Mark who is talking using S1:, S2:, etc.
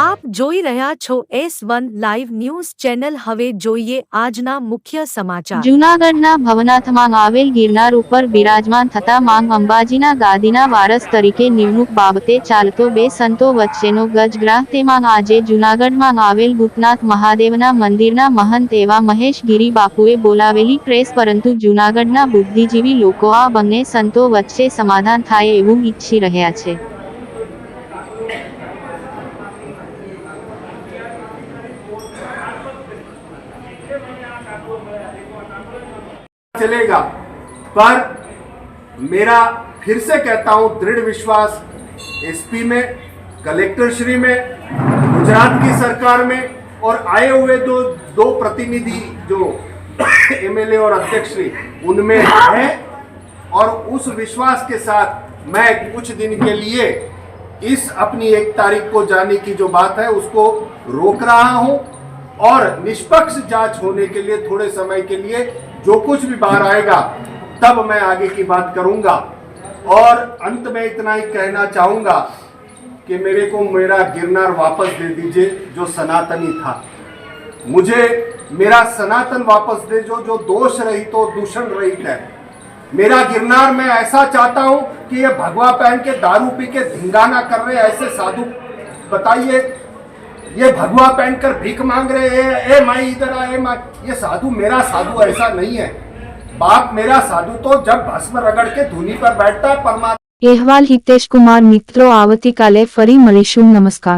S1: આપ જોઈ રહ્યા છો S one live news channel. હવે જોઈએ આજના મુખ્ય સમાચાર.
S2: જૂનાગઢના ભવનાથમાં આવેલ ગિરનાર ઉપર બિરાજમાન થતા માંગ અંબાજીના ગાદીના વારસ તરીકે નિમણૂક બાબતે ચાલતો બે સંતો વચ્ચેનો ગજગ્રાહ. તેમાં આજે જૂનાગઢમાં આવેલ ભૂતનાથ મહાદેવના મંદિરના મહંત એવા મહેશ ગિરી બાપુએ બોલાવેલી પ્રેસ, પરંતુ જૂનાગઢના બુદ્ધિજીવી લોકો આ બંને સંતો વચ્ચે સમાધાન થાય એવું ઈચ્છી રહ્યા છે.
S3: चलेगा। पर मेरा फिर से कहता हूँ, दृढ़ विश्वास एसपी में, कलेक्टर श्री में, गुजरात की सरकार में और आए हुए दो दो प्रतिनिधि जो एमएलए और अध्यक्ष श्री, उनमें है और उस विश्वास के साथ मैं कुछ दिन के लिए इस अपनी एक तारीख को जाने की जो बात है, उसको रोक रहा हूँ। और निष्पक्ष जाँच होने के लिए थोड़े समय के लिए जो कुछ भी बाहर आएगा, तब मैं आगे की बात करूँगा। और अंत में इतना ही कहना चाहूँगा कि मेरे को मेरा गिरनार वापस दे दीजिए, जो सनातनी था। मुझे मेरा सनातन वापस दे जो जो दोष रहित हो दूषण रहित है। मेरा गिरनार मैं ऐसा चाहता हूँ कि ये भगवा पहन के दारू पी के धिंगाना कर रहे ऐसे साधु। बताइए ये भगवा पहनकर भीख मांग रहे हैं ए माई इधर आ ए माई ये साधु मेरा साधु ऐसा नहीं है बाप मेरा साधु तो जब भस्म रगड़ के धुनी पर बैठता है परमात्मा
S2: અહેવાલ હિતેશ કુમાર મિત્રો આવતીકાલે ફરી મળીશું નમસ્કાર